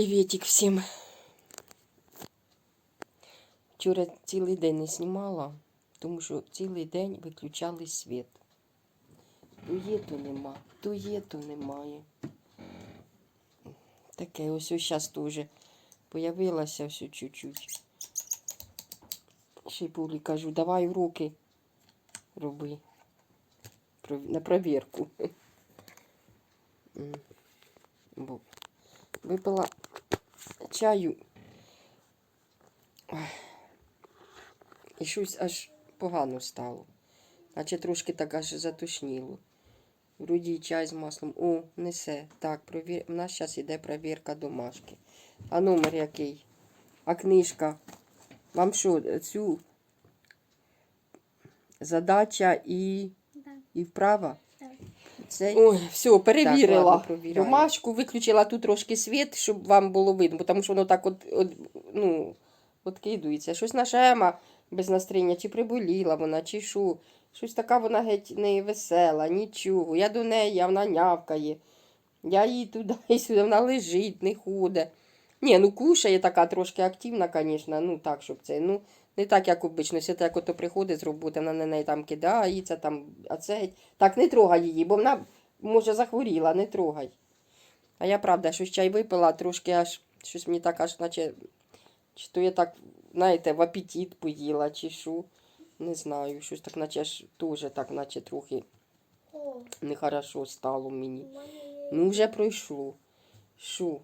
Привітик всім. Вчора цілий день не знімала, тому що цілий день виключали світ. То є, то нема, то є, то немає. Таке ось ось зараз теж появилася все чуть-чуть. Ще Пулі кажу, давай уроки роби. На провірку. Випила чаю. Ой. І щось аж погано стало. Наче трошки так аж затушніло. Вроді чай з маслом. О, несе. Так, провір... у нас зараз йде провірка домашки. А номер який? А книжка? Вам що, цю задача і, Да. і вправа? Так. Це... Ой, все, перевірила. ладно, провіряю. Домашку виключила тут трошки світ, щоб вам було видно, бо тому що воно так от, от ну, откидується. Щось наша Ема без настроєння, чи приболіла вона, чи що. Щось така вона геть не весела, нічого. Я до неї, а вона нявкає. Я їй туди і сюди, вона лежить, не ходить. Ні, ну кушає така трошки активна, звісно, ну так, щоб це. Ну, не так, як обично. Все так, ото приходить з роботи, вона на неї там кидається, там, а це. Так, не трогай її, бо вона, може, захворіла, не трогай. А я правда, щось чай випила, трошки аж щось мені так аж, наче, чи то я так, знаєте, в апетит поїла, чи що. Не знаю, щось так, наче аж теж так, наче трохи нехорошо стало мені. Ну, вже пройшло. Що?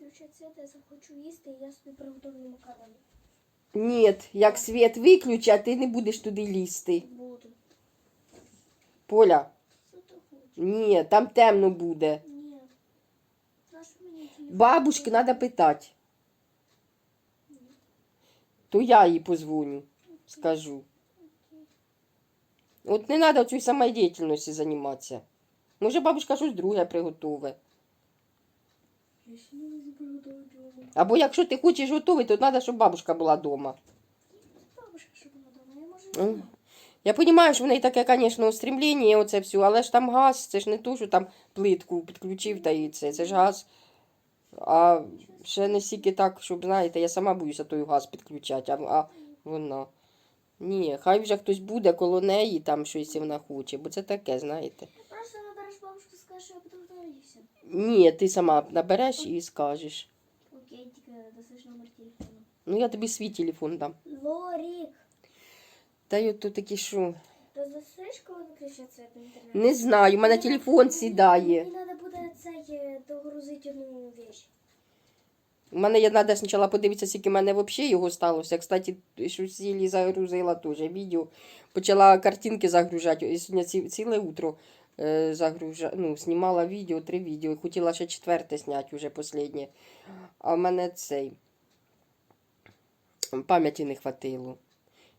виключать я захочу їсти, і я собі приготовлю макарони. Ні, як світ виключать, ти не будеш туди лізти. Буду. Поля, ні, там темно буде. Ні. Бабушки треба питати. То я їй позвоню, скажу. От не треба цією самодіяльністю займатися. Може, бабушка щось друге приготове. Я ще не можу приготувати дома. Або якщо ти хочеш готувати, то треба, щоб бабушка була вдома. Бабушка, була я можу. М. Я розумію, що в неї таке, звісно, устремлення, оце все, але ж там газ, це ж не то, що там плитку підключив та і це. Це ж газ. А ще не стільки так, щоб, знаєте, я сама боюся той газ підключати, а, а вона. Ні, хай вже хтось буде коло неї, там щось вона хоче, бо це таке, знаєте. Скажеш, що я підготовлю і. Ні, ти сама набереш і скажеш. Окей, тільки досиш номер телефону. Ну, я тобі свій телефон дам. Лорік, Та й тут такі що. роздасиш, коли виключать світ в інтернет? Не знаю, у мене телефон сідає. Мені треба буде цей е, догрузити одну вещь. У мене я треба спочатку подивитися, скільки в мене взагалі його сталося. Кстати, щось Сілі загрузила теж відео. Почала картинки загружати. І Сьогодні ці- ціле утро загружа... ну, знімала відео, три відео. Хотіла ще четверте зняти, вже останнє. А в мене цей пам'яті не хватило.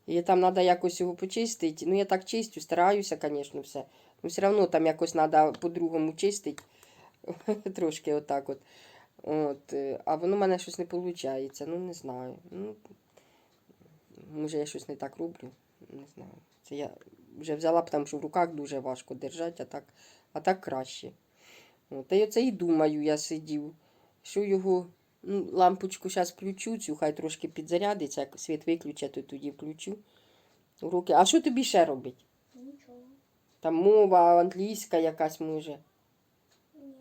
І там треба якось його почистити. Ну, я так чистю, стараюся, звісно, все. Ну, все одно там якось треба по-другому чистити. Трошки отак от. От, е, а воно в мене щось не виходить. Ну, не знаю. Ну, може, я щось не так роблю. Не знаю. Це я вже взяла б там, що в руках дуже важко держати, а так, а так краще. Та я це і думаю, я сидів, що його ну, лампочку зараз включу, цю хай трошки підзарядиться, як світ виключать, то тоді включу. в Руки. А що тобі ще робить? Нічого. Там мова англійська якась може. Ні.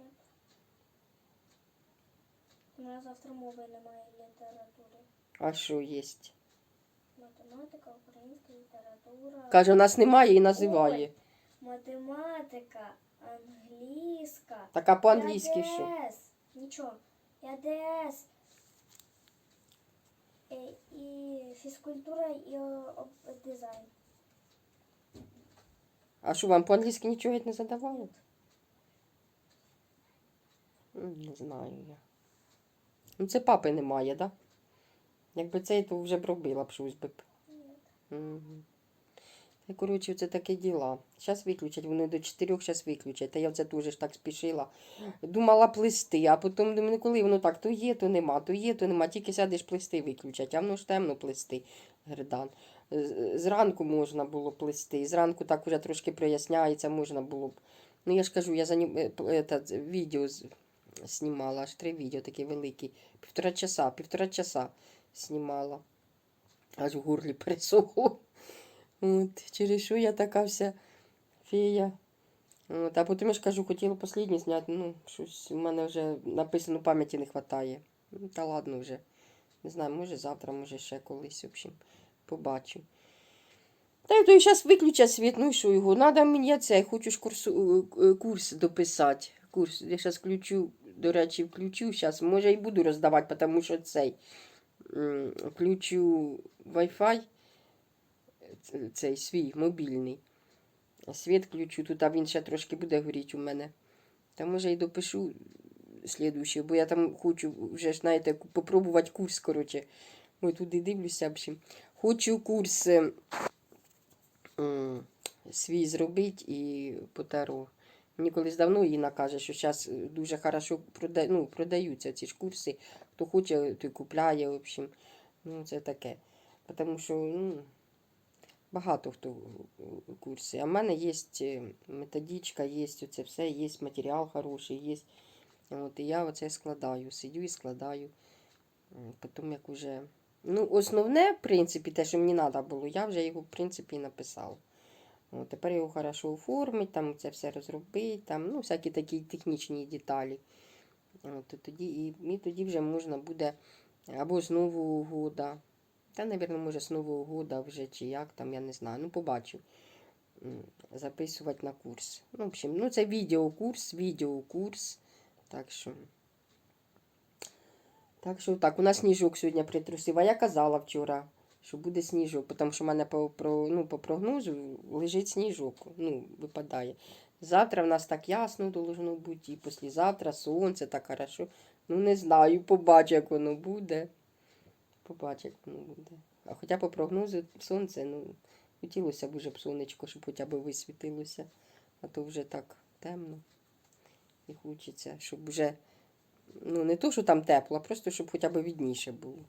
У мене завтра мови немає літератури. А що є? Математика, українська література. Каже, у нас немає і називає. Математика, англійська. Так а по-англійськи що? Нічого. ЯДС. Е, І фізкультура, і дизайн. А що вам по-англійськи нічого не задавали? Не знаю я. Ну, це папи немає, так? Да? Якби це, то вже б робила б щось би. Угу. Коротше, це таке діла. Зараз виключать, вони до 4 зараз виключать. Та я це теж ж так спішила. Думала плести, а потім думаю, коли воно так, то є, то нема, то є, то нема. Тільки сядеш плести виключать, а воно ж темно плести, Гердан. З- Зранку можна було плести. Зранку так уже трошки проясняється, можна було б. Ну я ж кажу, я за ним е, відео знімала, аж три відео такі великі. Півтора часа, півтора часа знімала. Аж в горлі пересохло. От, через що я така вся фея. От, а потім я ж кажу, хотіла останній зняти, ну, щось у мене вже написано пам'яті не вистачає. Та ладно вже. Не знаю, може завтра, може ще колись, в общем, побачу. Та й то зараз виключать світ, ну що його? Надо мені я це, хочу ж курсу, е, курс дописати. Курс, я зараз включу, до речі, включу, зараз, може і буду роздавати, тому що цей включу Wi-Fi, цей свій мобільний. Світ включу, тут а він ще трошки буде горіти у мене. Та може і допишу слідуючий, бо я там хочу вже знаєте, попробувати курс, коротше. Ой, туди дивлюся. общем. Хочу курс свій зробити і по таро. Мені колись давно Інна каже, що зараз дуже хорошо прода... ну, продаються ці ж курси. Хто хоче, той купляє, в общем. Ну, це таке. Тому що ну, багато хто е, курси. А в мене є методичка, є оце все, є матеріал хороший, є. От, і я оце складаю, сидю і складаю. Потім як уже. Ну, основне, в принципі, те, що мені треба було, я вже його, в принципі, написала. От, тепер його хорошо оформити, там це все розробити, там, ну, всякі такі технічні деталі. От, і тоді, і, і тоді вже можна буде або з Нового года. Та, мабуть, може, з Нового года вже чи як там, я не знаю. Ну, побачу. Записувати на курс. Ну, в общем, ну, це відеокурс, відеокурс. Так що. Так що так, у нас сніжок сьогодні притрусив. А я казала вчора, що буде сніжок, тому що в мене по, про, ну, по прогнозу лежить сніжок. Ну, випадає. Завтра в нас так ясно должно бути, і післязавтра сонце так хорошо. Ну, не знаю, побачу, як воно буде. Побачу, як воно буде. А хоча по прогнозу сонце, ну, хотілося б уже б сонечко, щоб хоча б висвітилося. А то вже так темно. І хочеться, щоб вже, ну, не то, що там тепло, а просто щоб хоча б відніше було.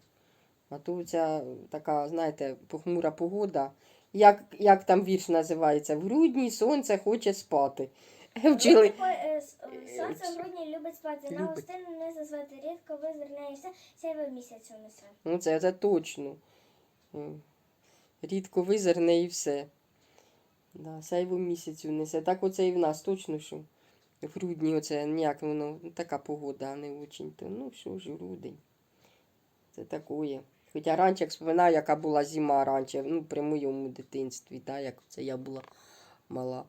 А то ця така, знаєте, похмура погода. Як, як там вірш називається? В грудні сонце хоче спати. Вчили. Грудні по- е, е, Сонце в грудні любить спати. На гостину не зазвати рідко визирне і все, сяйве місяцю несе. Ну, це, це точно. Рідко визирне і все. Да, сяйву місяцю несе. Так оце і в нас точно, що в грудні оце ніяк воно ну, така погода, а не очень то. Ну, що ж, грудень. Це такое. Хоча раніше вспоминаю, яка була зима раніше, ну, при моєму дитинстві, да, як це я була мала.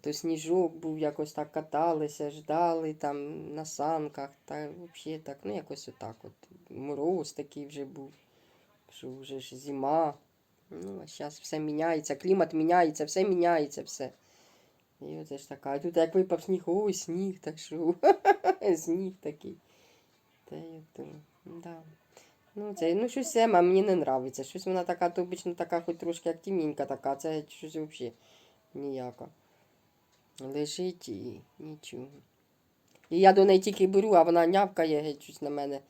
То сніжок був, якось так каталися, ждали там на санках, та взагалі так, ну якось отак от. Мороз такий вже був, що вже ж зима. Ну, а зараз все міняється, клімат міняється, все міняється, все. І оце ж така. А тут як випав сніг, ой, сніг, так що. сніг такий. Та й то, да. Ну, це, ну, щось Ема мені не нравиться. Щось вона така, то така, хоч трошки як тімінька така, це щось взагалі ніяка. Лежить і нічого. І я до неї тільки беру, а вона нявкає геть щось на мене.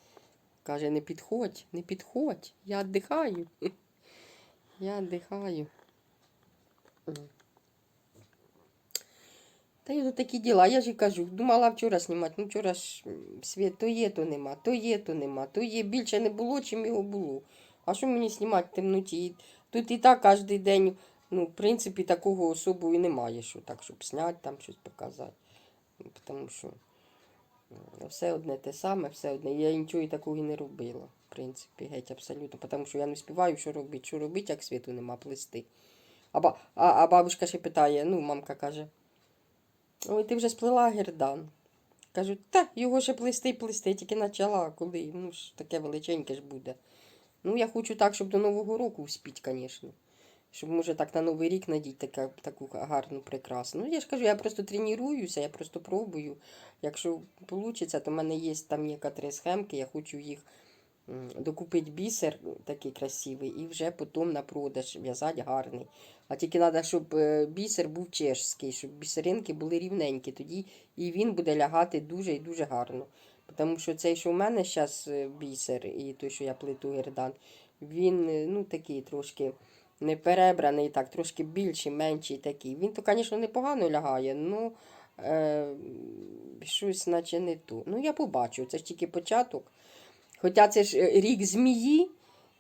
Каже, не підходь, не підходь, я віддихаю. Я віддихаю. Та й такі діла, я ж і кажу, думала вчора знімати, ну вчора ж світ то є, то нема, то є, то нема, то є. Більше не було, чим його було. А що мені знімати в темноті? Тут і так кожен день, ну, в принципі, такого особу і немає, що так, щоб зняти, там щось показати. Ну, Тому що все одне те саме, все одне. Я нічого такого і не робила, в принципі, геть абсолютно. Тому що я не співаю, що робити, що робити, як світу нема плести. А, а, а бабушка ще питає, ну, мамка каже, ой, ти вже сплела гердан. Кажу, та його ще плести, плести, тільки почала, коли, ну ж таке величеньке ж буде. Ну, я хочу так, щоб до Нового року успіть, звісно. Щоб, може, так на Новий рік надіть така, таку гарну, прекрасну. Ну, я ж кажу, я просто тренуюся, я просто пробую. Якщо вийде, то в мене є там некоторі схемки, я хочу їх докупити бісер такий красивий і вже потім на продаж в'язати гарний. А тільки треба, щоб е, бісер був чешський, щоб бісеринки були рівненькі. Тоді і він буде лягати дуже і дуже гарно. Тому що цей, що в мене зараз бісер, і той, що я плету гердан, він е, ну, такий трошки не перебраний, так, трошки більший, менший такий. Він то, звісно, непогано лягає, ну е, щось наче не то. Ну, я побачу, це ж тільки початок. Хоча це ж е, рік змії.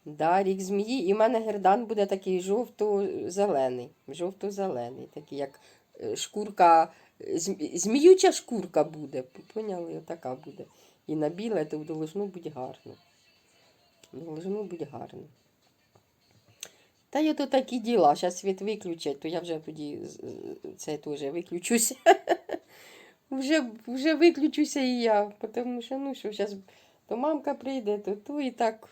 Да, рік змії, і в мене гердан буде такий жовто-зелений. Жовто-зелений, такий, як е, шкурка, е, зміюча шкурка буде. Поняли? Така буде. І на біле то должно бути гарно. Должно бути гарно. Та й ото такі діла. Зараз світ виключать, то я вже тоді це теж виключуся. вже, вже виключуся і я. Тому що, ну що, зараз то мамка прийде, то то і так.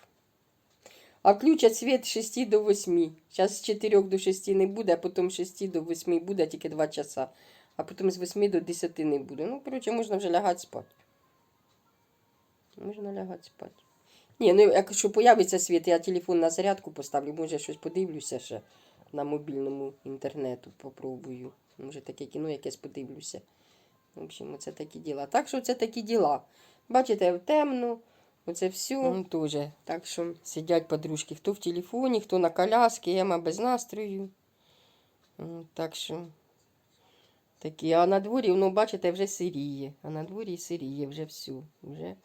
А включать світ з 6 до 8. Зараз з 4 до 6 не буде, а потім з 6 до 8 буде тільки 2 часа. А потім з 8 до 10 не буде. Ну, коротше, можна вже лягати спати. Можна лягати спати. Ні, ну якщо появиться світ, я телефон на зарядку поставлю, може щось подивлюся ще на мобільному інтернету. Попробую. Може таке кіно якесь подивлюся. В общем, це такі діла. Так що це такі діла. Бачите, темно, оце все. Ну, теж. Так що сидять подружки, хто в телефоні, хто на коляскі, Ема без настрою. Так що такі. А на дворі, ну, бачите, вже сиріє. А на дворі сиріє вже все. Вже.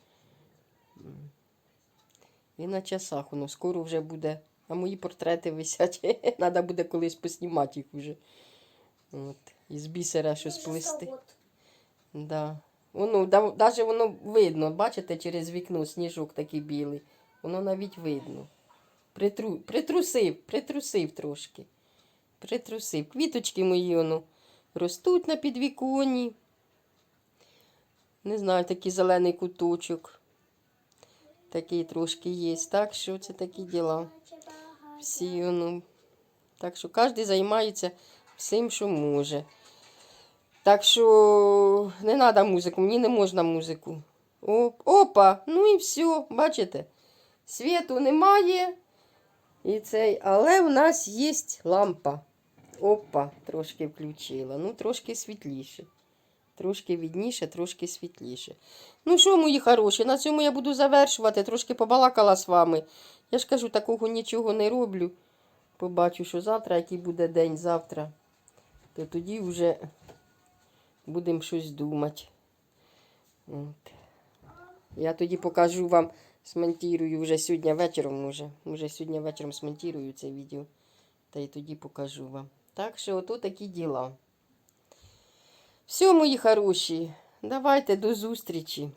І на часах воно скоро вже буде. А мої портрети висять. Треба буде колись поснімати їх вже. От. Із бісера щось плести. Да. Воно, даже воно видно, бачите, через вікно сніжок такий білий. Воно навіть видно. Притру, притрусив, притрусив трошки. Притрусив. Квіточки мої воно ростуть на підвіконні. Не знаю, такий зелений куточок. Такий трошки є. Так що це такі діла. Всі воно. Так що кожен займається всім, що може. Так що не треба музику, мені не можна музику. Оп, опа, ну і все, бачите? Світу немає. І цей, але в нас є лампа. Опа, трошки включила. Ну, трошки світліше. Трошки відніше, трошки світліше. Ну що, мої хороші, на цьому я буду завершувати. Трошки побалакала з вами. Я ж кажу, такого нічого не роблю. Побачу, що завтра, який буде день завтра, то тоді вже будемо щось думати. От. Я тоді покажу вам, смонтірую вже сьогодні вечором, може. Може сьогодні вечором смонтірую це відео. Та й тоді покажу вам. Так що ото такі діла. Все, мої хороші, давайте до зустрічі.